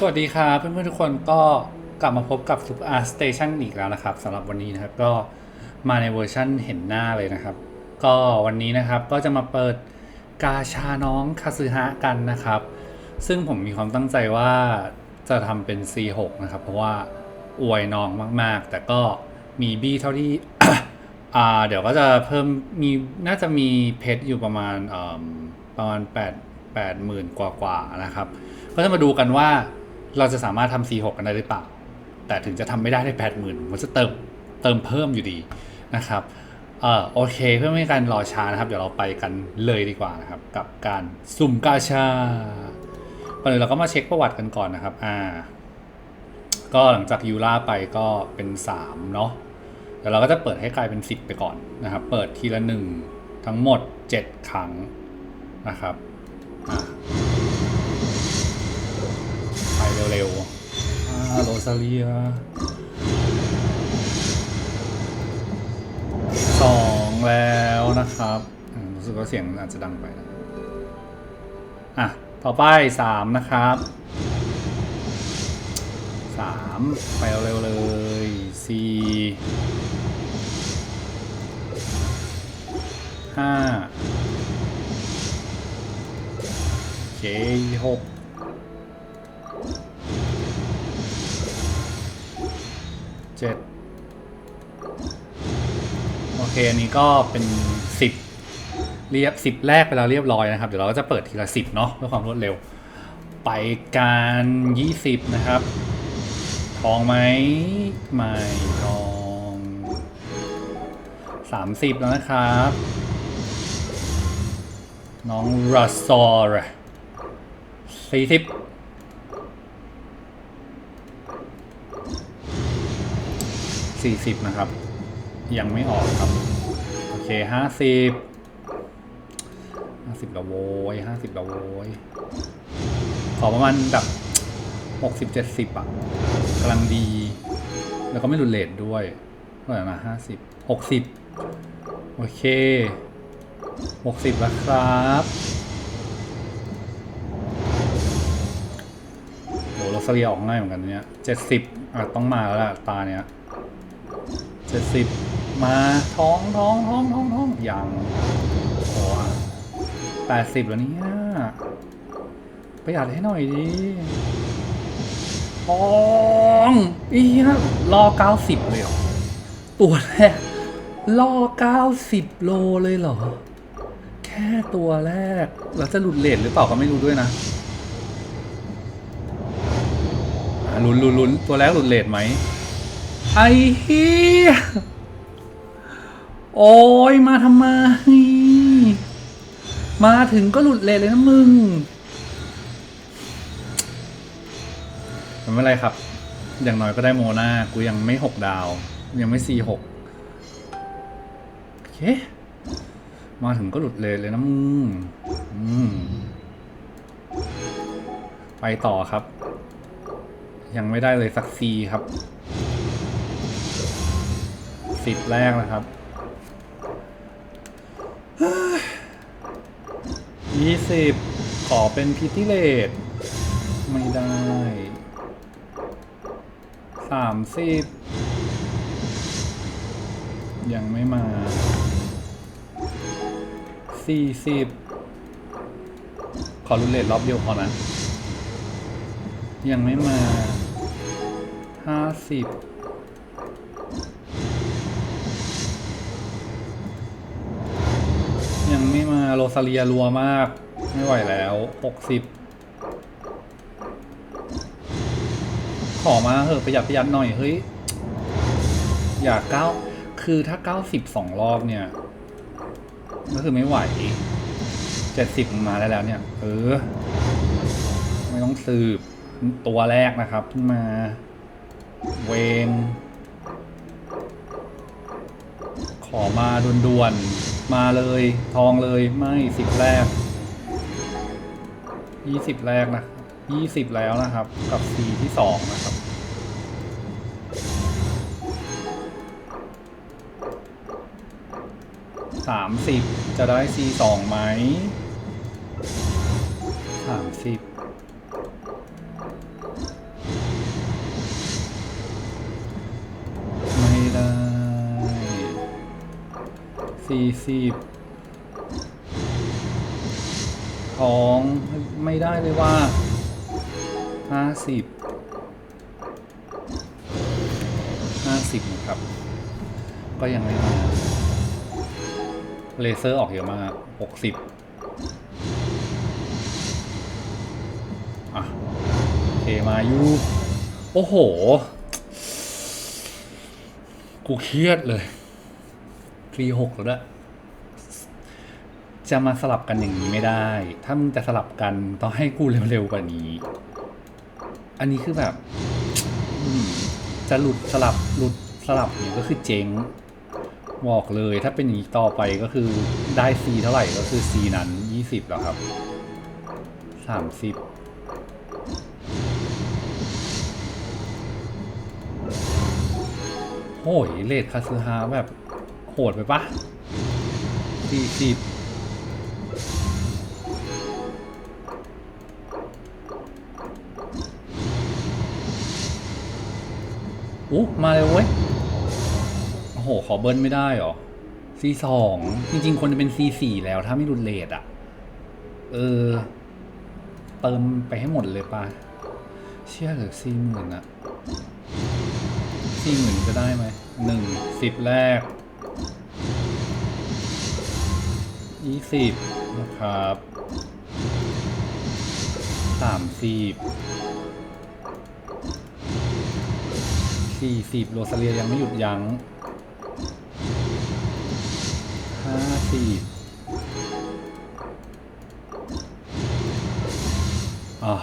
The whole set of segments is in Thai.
สวัสดีครับเพื่อนๆทุกคนก็กลับมาพบกับ Super Art Station อีกแล้วนะครับสำหรับวันนี้นะครับก็มาในเวอร์ชั่นเห็นหน้าเลยนะครับ ก็วันนี้นะครับก็จะมาเปิดกาชาน้องคาซึฮะกันนะครับ ซึ่งผมมีความตั้งใจว่าจะทำเป็น C6 นะครับ เพราะว่าอวยน้องมากๆ แต่ก็มีบี้เท่าที่อ่าเดี๋ยวก็จะเพิ่มมีน่าจะมีเพชรอยู่ประมาณประมาณ8 8หมื่นกว่ากว่าๆนะครับ ก็จะมาดูกันว่า เราจะสามารถทำ C6 กันได้หรือเปล่า แต่ถึงจะทำไม่ได้ได้8 0,000มันจะเติมเติมเพิ่มอยู่ดีนะครับเออโอเคเพื่อไม่ให้การรอช้านะครับ เดี๋ยวเราไปกันเลยดีกว่านะครับ กับการสุ่มกาชาก่อนอื่นเราก็มาเช็คประวัติกันก่อนนะครับอ่าก็หลังจากยูล่าไปก็เป็น3เนาะเดี๋ยวเราก็จะเปิดให้กลายเป็น 10 ไปก่อนนะครับ เปิดทีละ 1 ทั้งหมด 7 ครั้งนะครับอะไป เร็วๆอ่าโรซาเลียสองแล้วนะครับรู้สึกว่าเสียงอาจจะดังไปนะอะ ต่อไป3นะครับสามไปเร็วๆเลยสี่ห้าโอเคหก เจ็ดโอเค อันนี้ก็เป็นสิบเรียบสิบแรกไปแล้วเรียบร้อยนะครับ เดี๋ยวเราก็จะเปิดทีละสิบเนาะเพื่อความรวดเร็ว ไปการยี่สิบนะครับ ทองไหมไม่ทองสามสิบแล้วนะครับ น้องรัสซอร์สี่สิบ สี่สิบนะครับ ยังไม่ออกครับ โอเคห้าสิบห้าสิบละโวยห้าสิบละโวยขอประมาณแบบหกสิบเจ็ดสิบอะกำลังดี แล้วก็ไม่รุนเลทด้วยเท่าไหร่นะห้าสิบหกสิบโอเคหกสิบแล้วครับโหโรสเลียออกง่ายเหมือนกันเนี่ยเจ็ดสิบอะต้องมาแล้วล่ะตาเนี้ย เจ็ดสิบมาท้องท้องท้องท้องท้องอยังโอ้แปดสิบแล้วเนี่ยประหยัดให้หน่อยดิท้องอีนะรอเก้าสิบเลยเหรอตัวแรกรอเก้าสิบโลเลยเหรอ แค่ตัวแรกแล้วจะหลุดเลทหรือเปล่าก็ไม่รู้ด้วยนะอะลุ้นลุ้นลุ้นตัวแรกหลุดเลทไหม ไอ้เฮียโอ้ยมาทำไม มาถึงก็หลุดเลทเลยนะมึงไม่เป็นไรครับ อย่างน้อยก็ได้โมนากูยังไม่หกดาว ยังไม่ซีหกโอเค มาถึงก็หลุดเลยเลยนะมึงไปต่อครับ ยังไม่ได้เลยสักซีครับ สิบแรกนะครับยี่สิบขอเป็นพิติเลตไม่ได้สามสิบยังไม่มาสี่สิบขอรุนเลทรอบเดียวพอนะ ยังไม่มาห้าสิบยัง ไม่มาโรซาเลียรัวมาก ไม่ไหวแล้วหกสิบขอมาเหอะประหยัดประหยัดหน่อย เฮ้ย อย่าเก้าคือถ้าเก้าสิบสองรอบเนี่ย ก็คือไม่ไหวเจ็ดสิบมาได้แล้วเนี่ย เออ ไม่ต้องสืบตัวแรกนะครับมา เวนขอมาด่วนๆ มาเลยทองเลยไม่สิบแรกยี่สิบแรกนะยี่สิบแล้วนะครับ กับสีที่สองนะครับสามสิบจะได้ C สองไหมสามสิบ สี่สิบท้องไม่ได้เลยว่าห้าสิบห้าสิบนะครับ ก็ยังไม่มาเลเซอร์ออกเยอะมากหกสิบอะโอเคมายูโอ้โห กูเครียดเลย รีหกแล้วด้วยจะมาสลับกันอย่างนี้ไม่ได้ ถ้ามึงจะสลับกันต้องให้กูเร็วๆกว่านี้ อันนี้คือแบบจะหลุดสลับหลุดสลับเนี่ยก็คือเจ๊งบอกเลย ถ้าเป็นอย่างนี้ต่อไปก็คือได้ซีเท่าไหร่ก็คือซีนั้นยี่สิบแล้วครับสามสิบโอ้ยเลทคาซึฮาแบบ โหดไปปะสี่สิบอู้มาเลยเว้ย โอ้โห ขอเบิ้ลไม่ได้เหรอซีสองจริง ๆควรจะเป็นซีสี่แล้วถ้าไม่รุนเลทอะเออ เติมไปให้หมดเลยปะเชื่อเหรือสี่หมื่นอะสี่หมื่นจะได้ไหมหนึ่งสิบแรก ยี่สิบนะครับสามสิบสี่สิบโรซาเลียยังไม่หยุดยัง้งห้าสิบอะ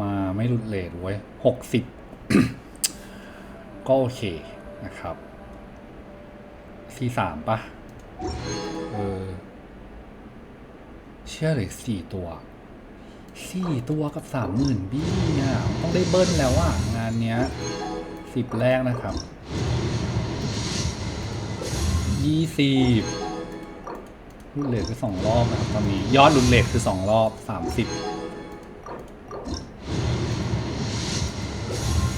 มาไม่รุดเลทไว้ยหกสิบก็โอเคนะครับสี่สามปะเออ เชื่อเลยสี่ตัวสี่ตัวกับสามหมื่นบี้เนี่ยต้องได้เบิ้ลแล้วอะ งานเนี้ยสิบแรกนะครับยี่สิบรุ่นเลทคือสองรอบนะครับตอนนี้ยอดรุ่นเลทคือสองรอบสามสิบ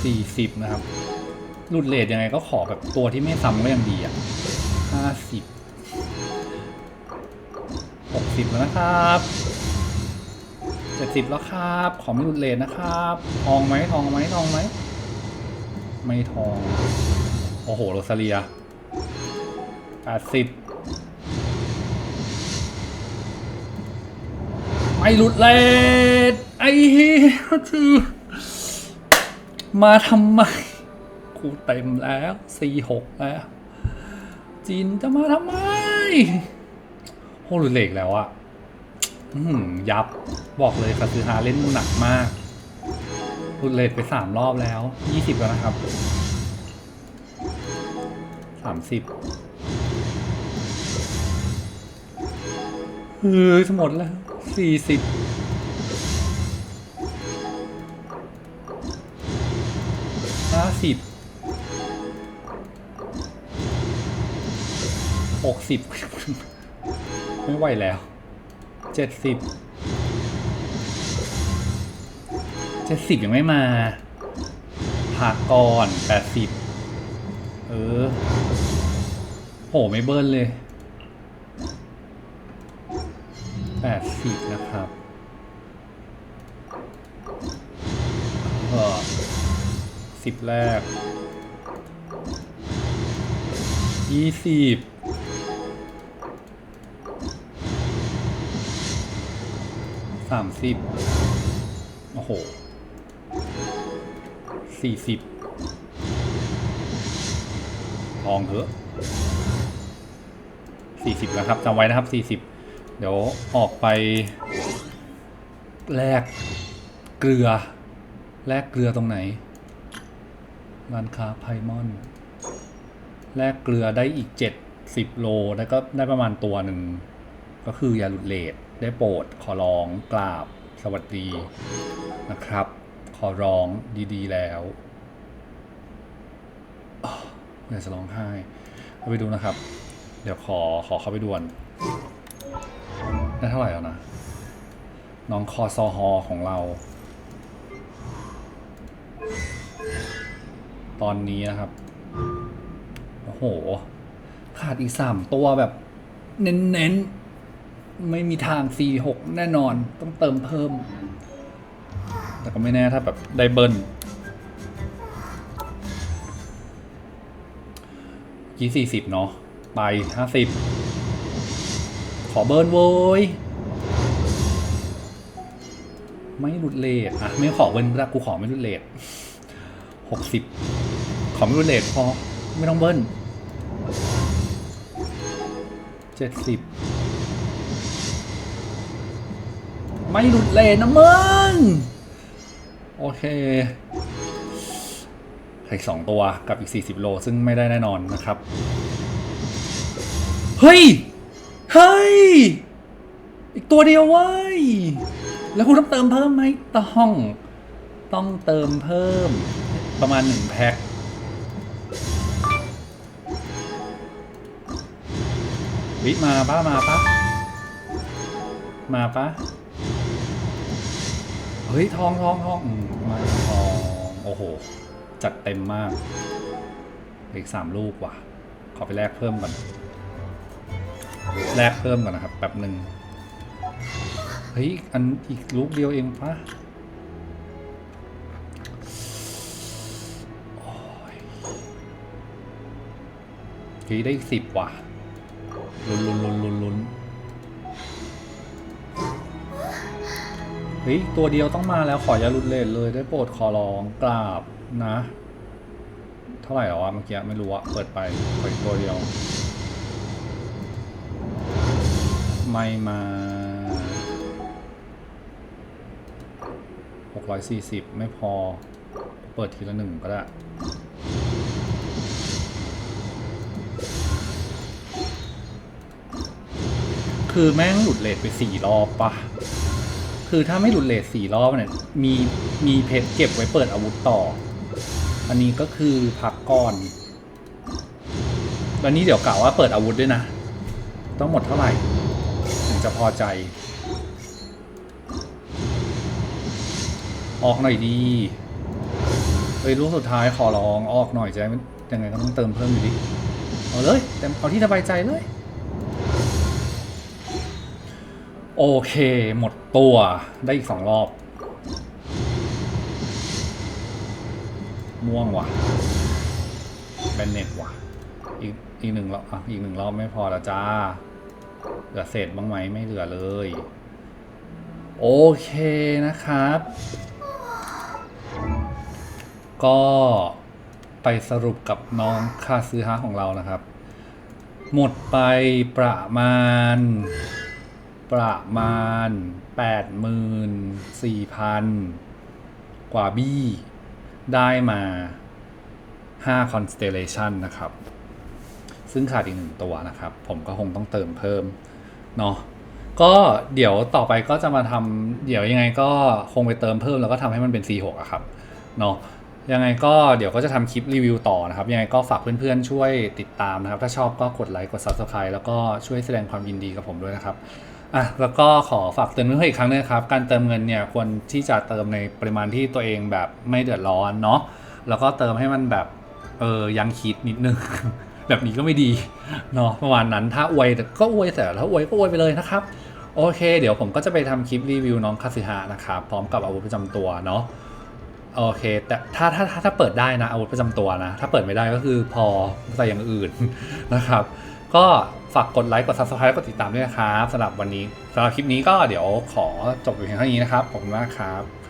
สี่สิบนะครับรุ่นเลทยังไงก็ขอแบบตัวที่ไม่ซ้ำก็ยังดีอะห้าสิบ หกสิบแล้วนะครับเจ็ดสิบแล้วครับ ขอไม่รุ่นเลทนะครับ ทองไหมทองไหมทองไหม ไม่ทอง โอ้โห โรซาเลียแปดสิบไม่หลุดเลทไอ้เหี้ยคือมาทำไม กูเต็มแล้วสี่หกแล้ว จีนจะมาทำไม โหหลุดเลกแล้วอะยับบอกเลยคาซือฮาเล่นหนักมากหลุดเลทไปสามรอบแล้วยี่สิบแล้วนะครับสามสิบเฮ้ยจะหมดแล้วสี่สิบห้าสิบหกสิบ ไม่ไหวแล้วเจ็ดสิบเจ็ดสิบยังไม่มาพักก่อนแปดสิบเออโหไม่เบิ้ลเลยแปดสิบนะครับเออสิบแรกยี่สิบ สามสิบโอ้โหสี่สิบทองเถอะสี่สิบแล้วครับจำไว้นะครับสี่สิบเดี๋ยวออกไปแลกเกลือ แลกเกลือตรงไหนร้านค้าไพมอนแลกเกลือได้อีกเจ็ดสิบโล แล้วก็ได้ประมาณตัวหนึ่ง ก็คืออย่าหลุดเลท ได้โปรดขอร้องกราบสวัสดีนะครับ ขอร้องดีๆแล้วอ้ยากจะร้องไห้เอาไปดูนะครับ เดี๋ยวขอขอเข้าไปด่วนได้เท่าไหร่แล้วนะ น้องคอซอฮอของเรา ตอนนี้นะครับ โอ้โห ขาดอีกสามตัวแบบ เน้นๆ ไม่มีทาง C6 แน่นอนต้องเติมเพิ่ม แต่ก็ไม่แน่ถ้าแบบได้เบิลยี่สี่สิบเนาะไปห้าสิบขอเบิร์นโว้ยไม่หลุดเลทอะ ไม่ขอเบิ้ลก็ได้กูขอไม่หลุดเลทหกสิบขอไม่หลุดเลทพอ ไม่ต้องเบิ้ลเจ็ดสิบ ไม่หลุดเลทนะมึง โอเคอีกสองตัวกับอีก 40 โล ซึ่งไม่ได้แน่นอนนะครับ เฮ้ย เฮ้ย อีกตัวเดียวเว้ย แล้วคุณต้องเติมเพิ่มไหมต้อง ต้องเติมเพิ่ม ประมาณหนึ่งแพ็ควิมาป้ามาปะมาปะ เฮ้ยทองทองทองอืมมาทองโอ้โห จัดเต็มมาก อีกสามลูกว่ะ ขอไปแลกเพิ่มก่อน แลกเพิ่มก่อนนะครับแป๊บหนึ่งเฮ้ยอันอีกลูกเดียวเองปะโอ้ยเฮ้ยได้อีกสิบว่ะ ลุนลุนลุนลุนลุน เฮ้ย ตัวเดียวต้องมาแล้วขออย่าหลุดเลทเลยได้โปรดขอร้องกราบนะ เท่าไหร่หรอวะเมื่อกี้ไม่รู้อะเปิดไปเปิดตัวเดียว ไม่มาหกร้อยสี่สิบไม่พอ เปิดทีละหนึ่งก็ได้ คือแม่งหลุดเลทไปสี่รอบปะ คือถ้าไม่หลุดเลทสี่รอบเนี่ยมีมีเพชรเก็บไว้เปิดอาวุธต่อ อันนี้ก็คือพักก่อนวันนี้เดี๋ยวกล่าวว่าเปิดอาวุธด้วยนะ ต้องหมดเท่าไหร่ ถึงจะพอใจ ออกหน่อยดีเฮ้ยลูกสุดท้ายขอร้องออกหน่อยจะยังไงก็ต้องเติมเพิ่มอยู่ดิ เอาเลยเต็มเอาที่สบายใจเลย โอเค หมดตัวได้อีกสองรอบ ม่วงว่ะแบนเน็ตว่ะ อีกอีกหนึ่งรอบอะอีกหนึ่งรอบไม่พอล้วจ้า เหลือเศษบ้างไหมไม่เหลือเลย โอเคนะครับ ก็ไปสรุปกับน้องคาซื้อฮาของเรานะครับ หมดไปประมาณ ประมาณ 84,000 กว่าบี้ได้มา 5 constellation นะครับ ซึ่งขาดอีกหนึ่งตัวนะครับ ผมก็คงต้องเติมเพิ่ม เนาะก็เดี๋ยวต่อไปก็จะมาทำเดี๋ยวยังไงก็คงไปเติมเพิ่มแล้วก็ทำให้มันเป็น C6 อะครับ เนาะยังไงก็เดี๋ยวก็จะทำคลิปรีวิวต่อนะครับ ยังไงก็ฝากเพื่อนๆช่วยติดตามนะครับ ถ้าชอบก็กดไลค์กด Subscribe แล้วก็ช่วยแสดงความยินดีกับผมด้วยนะครับ อะแล้วก็ขอฝากเตือนเพื่อนๆอีกครั้งนึงนะครับ การเติมเงินเนี่ยควรที่จะเติมในปริมาณที่ตัวเองแบบไม่เดือดร้อนเนาะแล้วก็เติมให้มันแบบเออยังคิดนิดนึง แบบนี้ก็ไม่ดีเนาะประมาณนั้นถ้าอวยก็อวยแต่ถ้าอวยก็อวยไปเลยนะครับ โอเค เดี๋ยวผมก็จะไปทำคลิปรีวิวน้องคาสิฮะนะครับพร้อมกับอาวุธประจำตัวเนาะโอเค แต่ถ้าถ้าถ้าถ้าเปิดได้นะอาวุธประจำตัวนะ ถ้าเปิดไม่ได้ก็คือพอใส่อย่างอื่นนะครับ ก็ ฝากกดไลค์กด subscribe กดติดตามด้วยนะครับสำหรับวันนี้สำหรับคลิปนี้ก็เดี๋ยวขอจบอยู่เพียงเท่านี้นะครับ ขอบคุณมากครับ